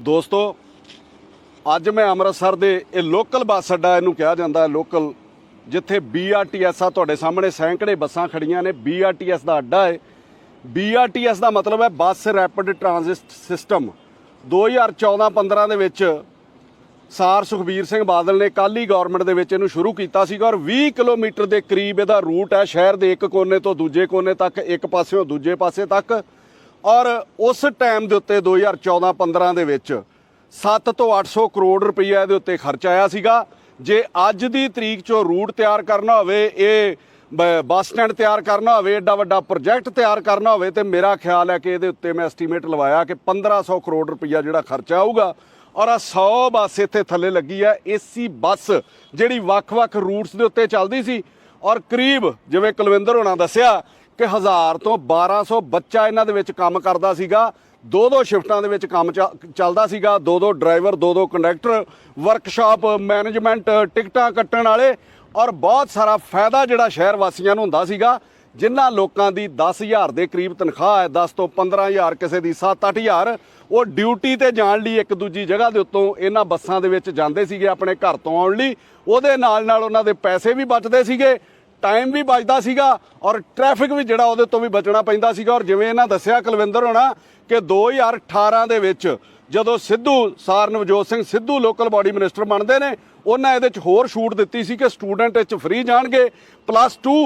ਦੋਸਤੋ, ਅੱਜ ਮੈਂ ਅੰਮ੍ਰਿਤਸਰ ਦੇ ਇਹ ਲੋਕਲ ਬੱਸ ਅੱਡਾ ਇਹਨੂੰ ਕਿਹਾ ਜਾਂਦਾ ਹੈ ਲੋਕਲ ਜਿੱਥੇ BRTS ਆ ਤੁਹਾਡੇ ਸਾਹਮਣੇ, ਸੈਂਕੜੇ ਬੱਸਾਂ ਖੜੀਆਂ ਨੇ BRTS ਦਾ ਅੱਡਾ ਹੈ। BRTS ਦਾ ਮਤਲਬ ਹੈ ਬੱਸ ਰੈਪਿਡ ਟ੍ਰਾਂਜ਼ਿਟ ਸਿਸਟਮ 2014-15 ਦੇ ਵਿੱਚ ਸਾਰ ਸੁਖਬੀਰ ਸਿੰਘ ਬਾਦਲ ਨੇ ਕਾਲੀ ਗਵਰਨਮੈਂਟ ਦੇ ਵਿੱਚ ਇਹਨੂੰ ਸ਼ੁਰੂ ਕੀਤਾ ਸੀਗਾ ਔਰ 20 ਕਿਲੋਮੀਟਰ ਦੇ ਕਰੀਬ ਇਹਦਾ ਰੂਟ ਹੈ, ਸ਼ਹਿਰ ਦੇ ਇੱਕ ਕੋਨੇ ਤੋਂ ਦੂਜੇ ਕੋਨੇ ਤੱਕ, ਇੱਕ ਪਾਸਿਓਂ ਦੂਜੇ ਪਾਸੇ ਤੱਕ। ਔਰ ਉਸ ਟਾਈਮ ਦੇ ਉੱਤੇ 2014-15 ਦੇ ਵਿੱਚ 7 ਤੋਂ 800 ਕਰੋੜ ਰੁਪਈਆ ਇਹਦੇ ਉੱਤੇ ਖਰਚ ਆਇਆ ਸੀਗਾ। ਜੇ ਅੱਜ ਦੀ ਤਰੀਕ 'ਚੋਂ ਰੂਟ ਤਿਆਰ ਕਰਨਾ ਹੋਵੇ, ਇਹ ਬ- ਬੱਸ ਸਟੈਂਡ ਤਿਆਰ ਕਰਨਾ ਹੋਵੇ ਐਡਾ ਵੱਡਾ ਪ੍ਰੋਜੈਕਟ ਤਿਆਰ ਕਰਨਾ ਹੋਵੇ, ਤੇ ਮੇਰਾ ਖਿਆਲ ਹੈ ਕਿ ਇਹਦੇ ਉੱਤੇ ਮੈਂ ਐਸਟੀਮੇਟ ਲਵਾਇਆ ਕਿ 1500 ਕਰੋੜ ਰੁਪਈਆ ਜਿਹੜਾ ਖਰਚਾ ਆਊਗਾ। ਔਰ ਆ 100 ਬੱਸ ਇੱਥੇ ਥੱਲੇ ਲੱਗੀ ਹੈ, ਏਸੀ ਬੱਸ, ਜਿਹੜੀ ਵੱਖ-ਵੱਖ ਰੂਟਸ ਦੇ ਉੱਤੇ ਚੱਲਦੀ ਸੀ। ਔਰ ਕਰੀਬ, ਜਿਵੇਂ ਕੁਲਵਿੰਦਰ ਹੋਣਾ ਦੱਸਿਆ ਕਿ 1000 ਤੋਂ 1200 ਬੱਚਾ ਇਹਨਾਂ ਦੇ ਵਿੱਚ ਕੰਮ ਕਰਦਾ ਸੀਗਾ, ਦੋ ਦੋ ਸ਼ਿਫਟਾਂ ਦੇ ਵਿੱਚ ਕੰਮ ਚ- ਚੱਲਦਾ ਸੀਗਾ, ਦੋ ਦੋ ਡਰਾਈਵਰ, ਦੋ ਦੋ ਕੰਡਕਟਰ, ਵਰਕਸ਼ਾਪ, ਮੈਨੇਜਮੈਂਟ, ਟਿਕਟਾਂ ਕੱਟਣ ਵਾਲੇ ਔਰ ਬਹੁਤ ਸਾਰਾ ਫਾਇਦਾ ਜਿਹੜਾ ਸ਼ਹਿਰ ਵਾਸੀਆਂ ਨੂੰ ਹੁੰਦਾ ਸੀਗਾ, ਜਿਨ੍ਹਾਂ ਲੋਕਾਂ ਦੀ 10000 ਦੇ ਕਰੀਬ ਤਨਖਾਹ ਹੈ 10 ਤੋਂ 15000 ਕਿਸੇ ਦੀ 7-8000 ਉਹ ਡਿਊਟੀ ਤੇ ਜਾਣ ਲਈ ਇੱਕ ਦੂਜੀ ਜਗ੍ਹਾ ਦੇ ਉੱਤੋਂ ਇਹਨਾਂ ਬੱਸਾਂ ਦੇ ਵਿੱਚ ਜਾਂਦੇ ਸੀਗੇ ਆਪਣੇ ਘਰ ਤੋਂ ਆਉਣ ਲਈ, ਉਹਦੇ ਨਾਲ ਨਾਲ ਉਹਨਾਂ ਦੇ ਪੈਸੇ ਵੀ ਬਚਦੇ ਸੀਗੇ ਟਾਈਮ ਵੀ ਬਚਦਾ ਸੀਗਾ ਔਰ ਟ੍ਰੈਫਿਕ ਵੀ ਜਿਹੜਾ ਉਹਦੇ ਤੋਂ ਵੀ ਬਚਣਾ ਪੈਂਦਾ ਸੀਗਾ ਔਰ ਜਿਵੇਂ ਇਹਨਾਂ ਦੱਸਿਆ ਕੁਲਵਿੰਦਰ ਹੋਣਾ ਕਿ 2018 ਦੇ ਵਿੱਚ ਜਦੋਂ ਸਿੱਧੂ ਸਾਰ Navjot Singh Sidhu local body minister ਬਣਦੇ ਨੇ, ਉਹਨਾਂ ਇਹਦੇ ਚ ਹੋਰ ਛੂਟ ਦਿੱਤੀ ਸੀ ਕਿ ਸਟੂਡੈਂਟ ਇਹ ਚ ਫ੍ਰੀ ਜਾਣਗੇ ਪਲੱਸ 2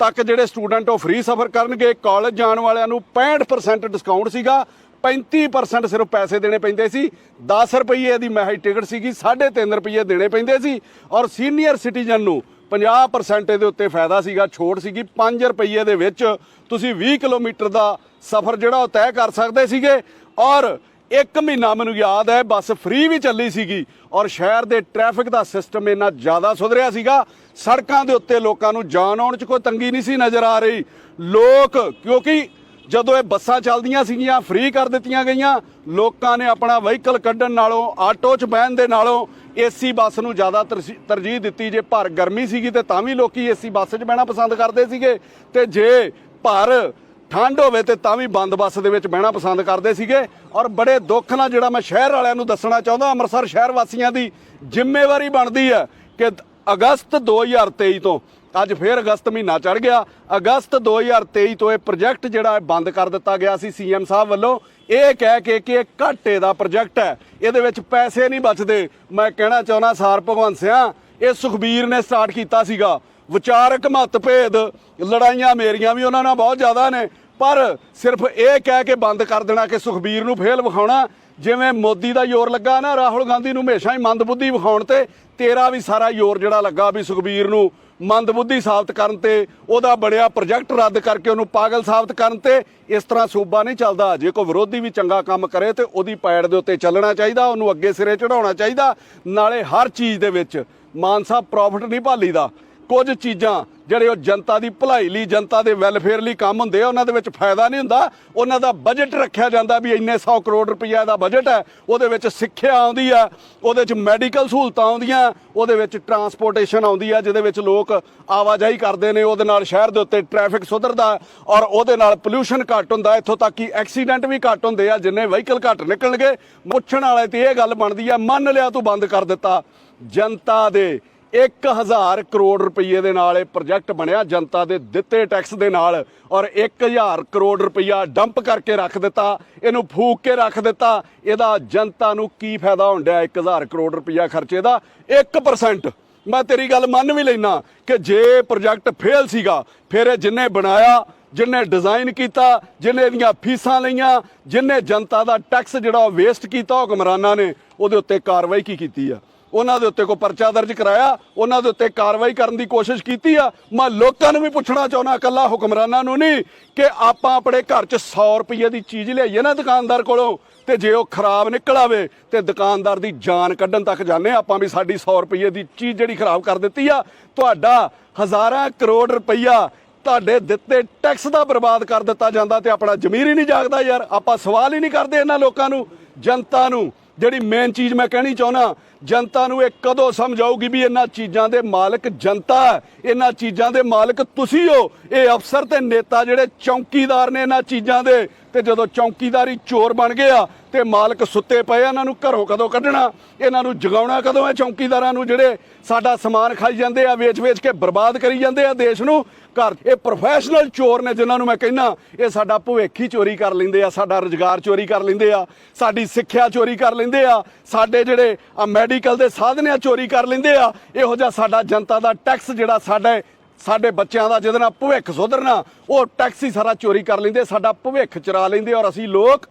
ਤੱਕ ਜਿਹੜੇ ਸਟੂਡੈਂਟ ਉਹ ਫ੍ਰੀ ਸਫ਼ਰ ਕਰਨਗੇ ਕਾਲਜ ਜਾਣ ਵਾਲਿਆਂ ਨੂੰ 65% ਡਿਸਕਾਊਂਟ ਸੀਗਾ 35% ਸਿਰਫ ਪੈਸੇ ਦੇਣੇ ਪੈਂਦੇ ਸੀ 10 ਰੁਪਏ ਦੀ ਮਹਿਜ ਟਿਕਟ ਸੀਗੀ 3.5 ਰੁਪਏ ਦੇਣੇ ਪੈਂਦੇ ਸੀ ਔਰ ਸੀਨੀਅਰ ਸਿਟੀਜ਼ਨ ਨੂੰ 50% ਇਹਦੇ ਉੱਤੇ ਫਾਇਦਾ ਸੀਗਾ, ਛੋਟ ਸੀਗੀ। 5 ਰੁਪਏ ਦੇ ਵਿੱਚ ਤੁਸੀਂ 20 ਕਿਲੋਮੀਟਰ ਦਾ ਸਫ਼ਰ ਜਿਹੜਾ ਉਹ ਤੈਅ ਕਰ ਸਕਦੇ ਸੀਗੇ। ਔਰ ਇੱਕ ਮਹੀਨਾ ਮੈਨੂੰ ਯਾਦ ਹੈ, ਬੱਸ ਫ੍ਰੀ ਵੀ ਚੱਲੀ ਸੀਗੀ ਔਰ ਸ਼ਹਿਰ ਦੇ ਟ੍ਰੈਫਿਕ ਦਾ ਸਿਸਟਮ ਇੰਨਾ ਜ਼ਿਆਦਾ ਸੁਧਰਿਆ ਸੀਗਾ। ਸੜਕਾਂ ਦੇ ਉੱਤੇ ਲੋਕਾਂ ਨੂੰ ਜਾਣ ਆਉਣ 'ਚ ਕੋਈ ਤੰਗੀ ਨਹੀਂ ਸੀ ਨਜ਼ਰ ਆ ਰਹੀ। ਲੋਕ, ਕਿਉਂਕਿ ਜਦੋਂ ਇਹ ਬੱਸਾਂ ਚੱਲਦੀਆਂ ਸੀਗੀਆਂ ਫ੍ਰੀ ਕਰ ਦਿੱਤੀਆਂ ਗਈਆਂ, ਲੋਕਾਂ ਨੇ ਆਪਣਾ ਵਹੀਕਲ ਕੱਢਣ ਨਾਲੋਂ ਆਟੋ 'ਚ ਬਹਿਣ ਦੇ ਨਾਲੋਂ ਏਸੀ ਬੱਸ ਨੂੰ ਜ਼ਿਆਦਾ ਤਰਸੀ- ਤਰਜੀਹ ਦਿੱਤੀ ਜੇ ਭਰ ਗਰਮੀ ਸੀਗੀ ਤੇ ਤਾਂ ਵੀ ਲੋਕੀ ਏਸੀ ਬੱਸ 'ਚ ਬਹਿਣਾ ਪਸੰਦ ਕਰਦੇ ਸੀਗੇ ਤੇ ਜੇ ਭਰ ਠੰਡ ਹੋਵੇ ਤੇ ਤਾਂ ਵੀ ਬੰਦ ਬੱਸ ਦੇ ਵਿੱਚ ਬਹਿਣਾ ਪਸੰਦ ਕਰਦੇ ਸੀਗੇ। ਔਰ ਬੜੇ ਦੁੱਖ ਨਾਲ ਜਿਹੜਾ ਮੈਂ ਸ਼ਹਿਰ ਵਾਲਿਆਂ ਨੂੰ ਦੱਸਣਾ ਚਾਹੁੰਦਾ, ਅੰਮ੍ਰਿਤਸਰ ਸ਼ਹਿਰ ਵਾਸੀਆਂ ਦੀ ਜ਼ਿੰਮੇਵਾਰੀ ਬਣਦੀ ਹੈ ਕਿ ਅਗਸਤ 2023 ਤੋਂ। ਅੱਜ ਫੇਰ ਅਗਸਤ ਮਹੀਨਾ ਚੜ ਗਿਆ। ਅਗਸਤ 2023 ਤੋਂ ਇਹ ਪ੍ਰੋਜੈਕਟ ਜਿਹੜਾ ਬੰਦ ਕਰ ਦਿੱਤਾ ਗਿਆ ਸੀ ਸੀਐਮ ਸਾਹਿਬ ਵੱਲੋਂ। ਇਹ ਕਹਿ ਕੇ ਕਿ ਇਹ ਘਾਟੇ ਦਾ ਪ੍ਰੋਜੈਕਟ ਹੈ। ਇਹਦੇ ਵਿੱਚ ਪੈਸੇ ਨਹੀਂ ਬਚਦੇ। ਮੈਂ ਕਹਿਣਾ ਚਾਹੁੰਦਾ ਸਾਰ ਭਗਵੰਤ ਸਿਆ, ਇਹ ਸੁਖਬੀਰ ਨੇ ਸਟਾਰਟ ਕੀਤਾ ਸੀਗਾ। ਵਿਚਾਰਕ ਮਤਭੇਦ, ਲੜਾਈਆਂ ਮੇਰੀਆਂ ਵੀ ਉਹਨਾਂ ਨਾਲ ਬਹੁਤ ਜ਼ਿਆਦਾ ਨੇ। ਪਰ ਸਿਰਫ ਇਹ ਕਹਿ ਕੇ ਬੰਦ ਕਰ ਦੇਣਾ ਕਿ ਸੁਖਬੀਰ ਨੂੰ ਫੇਲ ਵਿਖਾਉਣਾ, ਜਿਵੇਂ ਮੋਦੀ ਦਾ ਜ਼ੋਰ ਲੱਗਾ ਨਾ, ਰਾਹੁਲ ਗਾਂਧੀ ਨੂੰ ਹਮੇਸ਼ਾ ਹੀ ਮੰਦਬੁੱਧੀ ਵਿਖਾਉਣ ਤੇ ਤੇਰਾ ਵੀ ਸਾਰਾ ਜ਼ੋਰ ਜਿਹੜਾ ਲੱਗਾ ਵੀ ਸੁਖਬੀਰ ਨੂੰ ਮੰਦਬੁੱਧੀ ਸਾਬਤ ਕਰਨ ਤੇ, ਉਹਦਾ ਬਣਿਆ ਪ੍ਰੋਜੈਕਟ ਰੱਦ ਕਰਕੇ ਉਹਨੂੰ ਪਾਗਲ ਸਾਬਤ ਕਰਨ ਤੇ, ਇਸ ਤਰ੍ਹਾਂ ਸੂਬਾ ਨਹੀਂ ਚੱਲਦਾ। ਜੇ ਕੋਈ ਵਿਰੋਧੀ ਵੀ ਚੰਗਾ ਕੰਮ ਕਰੇ ਤੇ ਉਹਦੀ ਪੈੜ ਦੇ ਉੱਤੇ ਚੱਲਣਾ ਚਾਹੀਦਾ, ਉਹਨੂੰ ਅੱਗੇ ਸਿਰੇ ਚੜਾਉਣਾ ਚਾਹੀਦਾ। ਨਾਲੇ ਹਰ ਚੀਜ਼ ਦੇ ਵਿੱਚ ਮਾਨਸਾ ਪ੍ਰੋਫਿਟ ਨਹੀਂ ਭਾਲੀਦਾ। ਕੁਝ ਚੀਜ਼ਾਂ ਜਿਹੜੇ ਉਹ ਜਨਤਾ ਦੀ ਭਲਾਈ ਲਈ, ਜਨਤਾ ਦੇ ਵੈਲਫੇਅਰ ਲਈ ਕੰਮ ਹੁੰਦੇ ਆ, ਉਹਨਾਂ ਦੇ ਵਿੱਚ ਫਾਇਦਾ ਨਹੀਂ ਹੁੰਦਾ। ਉਹਨਾਂ ਦਾ ਬਜਟ ਰੱਖਿਆ ਜਾਂਦਾ ਵੀ ਇੰਨੇ 100 ਕਰੋੜ ਰੁਪਈਆ ਦਾ ਬਜਟ ਹੈ, ਉਹਦੇ ਵਿੱਚ ਸਿੱਖਿਆ ਆਉਂਦੀ ਆ, ਉਹਦੇ ਵਿੱਚ ਮੈਡੀਕਲ ਸਹੂਲਤਾਂ ਆਉਂਦੀਆਂ, ਉਹਦੇ ਵਿੱਚ ਟਰਾਂਸਪੋਰਟੇਸ਼ਨ ਆਉਂਦੀ ਆ, ਜਿਹਦੇ ਵਿੱਚ ਲੋਕ ਆਵਾਜਾਈ ਕਰਦੇ ਨੇ, ਉਹਦੇ ਨਾਲ ਸ਼ਹਿਰ ਦੇ ਉੱਤੇ ਟ੍ਰੈਫਿਕ ਸੁਧਰਦਾ ਔਰ ਉਹਦੇ ਨਾਲ ਪੋਲੂਸ਼ਨ ਘੱਟ ਹੁੰਦਾ, ਇੱਥੋਂ ਤੱਕ ਕਿ ਐਕਸੀਡੈਂਟ ਵੀ ਘੱਟ ਹੁੰਦੇ ਆ, ਜਿੰਨੇ ਵਹੀਕਲ ਘੱਟ ਨਿਕਲਣਗੇ। ਮੁੱਛਣ ਵਾਲੇ ਤੇ ਇਹ ਗੱਲ ਬਣਦੀ ਆ, ਮੰਨ ਲਿਆ ਤੂੰ ਬੰਦ ਕਰ ਦਿੱਤਾ। ਜਨਤਾ ਦੇ 1000 ਕਰੋੜ ਰੁਪਏ ਦੇ ਨਾਲ ਇਹ ਪ੍ਰੋਜੈਕਟ ਬਣਿਆ, ਜਨਤਾ ਦੇ ਦਿੱਤੇ ਟੈਕਸ ਦੇ ਨਾਲ, ਔਰ 1000 ਕਰੋੜ ਰੁਪਇਆ ਡੰਪ ਕਰਕੇ ਰੱਖ ਦਿੱਤਾ, ਇਹਨੂੰ ਫੂਕ ਕੇ ਰੱਖ ਦਿੱਤਾ, ਇਹਦਾ ਜਨਤਾ ਨੂੰ ਕੀ ਫਾਇਦਾ ਹੁੰਦਾ 1000 ਕਰੋੜ ਰੁਪਇਆ ਖਰਚੇ ਦਾ? 1% ਮੈਂ ਤੇਰੀ ਗੱਲ ਮੰਨ ਵੀ ਲੈਣਾ ਕਿ ਜੇ ਪ੍ਰੋਜੈਕਟ ਫੇਲ ਸੀਗਾ, ਫਿਰ ਇਹ ਜਿੰਨੇ ਬਣਾਇਆ, ਜਿੰਨੇ ਡਿਜ਼ਾਈਨ ਕੀਤਾ, ਜਿੰਨੇ ਇਹਦੀਆਂ ਫੀਸਾਂ ਲਈਆਂ, ਜਿੰਨੇ ਜਨਤਾ ਦਾ ਟੈਕਸ ਜਿਹੜਾ ਉਹ ਵੇਸਟ ਕੀਤਾ ਹੁਕਮਰਾਨਾਂ ਨੇ, ਉਹਦੇ ਉੱਤੇ ਕਾਰਵਾਈ ਕੀ ਕੀਤੀ ਆ? ਉਹਨਾਂ ਦੇ ਉੱਤੇ ਕੋਈ ਪਰਚਾ ਦਰਜ ਕਰਾਇਆ, ਉਹਨਾਂ ਦੇ ਉੱਤੇ ਕਾਰਵਾਈ ਕਰਨ ਦੀ ਕੋਸ਼ਿਸ਼ ਕੀਤੀ ਆ। ਮੈਂ ਲੋਕਾਂ ਨੂੰ ਵੀ ਪੁੱਛਣਾ ਚਾਹੁੰਦਾ, ਇਕੱਲਾ ਹੁਕਮਰਾਨਾਂ ਨੂੰ ਨਹੀਂ, ਕਿ ਆਪਾਂ ਆਪਣੇ ਘਰ 'ਚ 100 ਰੁਪਏ ਦੀ ਚੀਜ਼ ਲਿਆਈਏ ਨਾ ਦੁਕਾਨਦਾਰ ਕੋਲੋਂ, ਤੇ ਜੇ ਉਹ ਖਰਾਬ ਨਿਕਲ ਆਵੇ, ਤੇ ਦੁਕਾਨਦਾਰ ਦੀ ਜਾਨ ਕੱਢਣ ਤੱਕ ਜਾਂਦੇ ਹਾਂ, ਆਪਾਂ ਵੀ ਸਾਡੀ 100 ਰੁਪਏ ਦੀ ਚੀਜ਼ ਜਿਹੜੀ ਖਰਾਬ ਕਰ ਦਿੱਤੀ ਆ, ਤੁਹਾਡਾ ਹਜ਼ਾਰਾਂ ਕਰੋੜ ਰੁਪਈਆ ਤੁਹਾਡੇ ਦਿੱਤੇ ਟੈਕਸ ਦਾ ਬਰਬਾਦ ਕਰ ਦਿੱਤਾ ਜਾਂਦਾ ਤੇ ਆਪਣਾ ਜ਼ਮੀਰ ਹੀ ਨਹੀਂ ਜਾਗਦਾ ਯਾਰ, ਆਪਾਂ ਸਵਾਲ ਹੀ ਨਹੀਂ ਕਰਦੇ ਇਹਨਾਂ ਲੋਕਾਂ ਨੂੰ, ਜਨਤਾ ਨੂੰ। ਜਿਹੜੀ ਮੇਨ ਚੀਜ਼ ਮੈਂ ਕਹਿਣੀ ਚਾਹੁੰਦਾ ਜਨਤਾ ਨੂੰ ਇਹ ਕਦੋਂ ਸਮਝ ਆਊਗੀ ਵੀ ਇਹਨਾਂ ਚੀਜ਼ਾਂ ਦੇ ਮਾਲਕ ਜਨਤਾ ਇਹਨਾਂ ਚੀਜ਼ਾਂ ਦੇ ਮਾਲਕ ਤੁਸੀਂ ਹੋ। ਇਹ ਅਫਸਰ ਤੇ ਨੇਤਾ ਜਿਹੜੇ ਚੌਕੀਦਾਰ ਨੇ ਇਹਨਾਂ ਚੀਜ਼ਾਂ ਦੇ। ਤੇ ਜਦੋਂ ਚੌਕੀਦਾਰੀ ਚੋਰ ਬਣ ਗਿਆ ਤੇ ਮਾਲਕ ਸੁੱਤੇ ਪਏ ਇਹਨਾਂ ਨੂੰ ਘਰੋਂ ਕਦੋਂ ਕੱਢਣਾ? ਇਹਨਾਂ ਨੂੰ ਜਗਾਉਣਾ ਕਦੋਂ ਹੈ ਚੌਕੀਦਾਰਾਂ ਨੂੰ ਜਿਹੜੇ ਸਾਡਾ ਸਮਾਨ ਖਾਈ ਜਾਂਦੇ ਆ, ਵੇਚ-ਵੇਚ ਕੇ ਬਰਬਾਦ ਕਰੀ ਜਾਂਦੇ ਆ ਦੇਸ਼ ਨੂੰ? ਘਰ, ਇਹ ਪ੍ਰੋਫੈਸ਼ਨਲ ਚੋਰ ਨੇ ਜਿਨ੍ਹਾਂ ਨੂੰ ਮੈਂ ਕਹਿੰਦਾ, ਇਹ ਸਾਡਾ ਭਵਿੱਖ ਹੀ ਚੋਰੀ ਕਰ ਲੈਂਦੇ ਆ, ਸਾਡਾ ਰੁਜ਼ਗਾਰ ਚੋਰੀ ਕਰ ਲੈਂਦੇ ਆ, ਸਾਡੀ ਸਿੱਖਿਆ ਚੋਰੀ ਕਰ ਲੈਂਦੇ ਆ, ਸਾਡੇ ਜਿਹੜੇ ਆ ਮੈਡੀਕਲ ਦੇ ਸਾਧਨ ਆ, ਚੋਰੀ ਕਰ ਲੈਂਦੇ ਆ। ਇਹੋ ਜਿਹਾ ਸਾਡਾ ਜਨਤਾ ਦਾ ਟੈਕਸ ਜਿਹੜਾ ਸਾਡੇ ਸਾਡੇ ਬੱਚਿਆਂ ਦਾ ਜਿਹਦੇ ਨਾਲ ਭਵਿੱਖ ਸੁਧਰਨਾ, ਉਹ ਟੈਕਸ ਹੀ ਸਾਰਾ ਚੋਰੀ ਕਰ ਲੈਂਦੇ, ਸਾਡਾ ਭਵਿੱਖ ਚਰਾ ਲੈਂਦੇ ਔਰ ਅਸੀਂ ਲੋਕ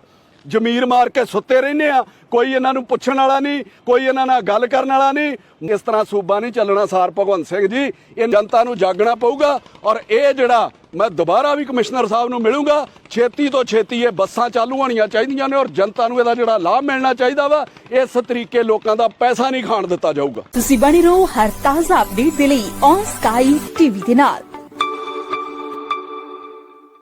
ਜ਼ਮੀਰ ਮਾਰ ਕੇ ਸੁੱਤੇ ਰਹਿੰਦੇ ਆ। ਕੋਈ ਇਹਨਾਂ ਨੂੰ ਪੁੱਛਣ ਵਾਲਾ ਨਹੀਂ, ਕੋਈ ਇਹਨਾਂ ਨਾਲ ਗੱਲ ਕਰਨ ਵਾਲਾ ਨਹੀਂ। ਇਸ ਤਰ੍ਹਾਂ ਸੂਬਾ ਨਹੀਂ ਚੱਲਣਾ, ਸਾਰ ਭਗਵੰਤ ਸਿੰਘ ਜੀ, ਇਹ ਜਨਤਾ ਨੂੰ ਜਾਗਣਾ ਪਊਗਾ ਔਰ ਇਹ ਜਿਹੜਾ ਮੈਂ ਦੁਬਾਰਾ ਵੀ ਕਮਿਸ਼ਨਰ ਸਾਹਿਬ ਨੂੰ ਮਿਲੂੰਗਾ, ਛੇਤੀ ਤੋਂ ਛੇਤੀ ਇਹ ਬੱਸਾਂ ਚਾਲੂ ਹੋਣੀਆਂ ਚਾਹੀਦੀਆਂ ਨੇ ਔਰ ਜਨਤਾ ਨੂੰ ਇਹਦਾ ਜਿਹੜਾ ਲਾਭ ਮਿਲਣਾ ਚਾਹੀਦਾ ਵਾ, ਇਸ ਤਰੀਕੇ ਲੋਕਾਂ ਦਾ ਪੈਸਾ ਨਹੀਂ ਖਾਣ ਦਿੱਤਾ ਜਾਊਗਾ। ਤੁਸੀਂ ਬਣੀ ਰਹੋ ਹਰ ਤਾਜ਼ਾ ਅਪਡੇਟ ਦੇ ਲਈ ਔਨ ਸਕਾਈ ਟੀਵੀ ਦੇ ਨਾਲ।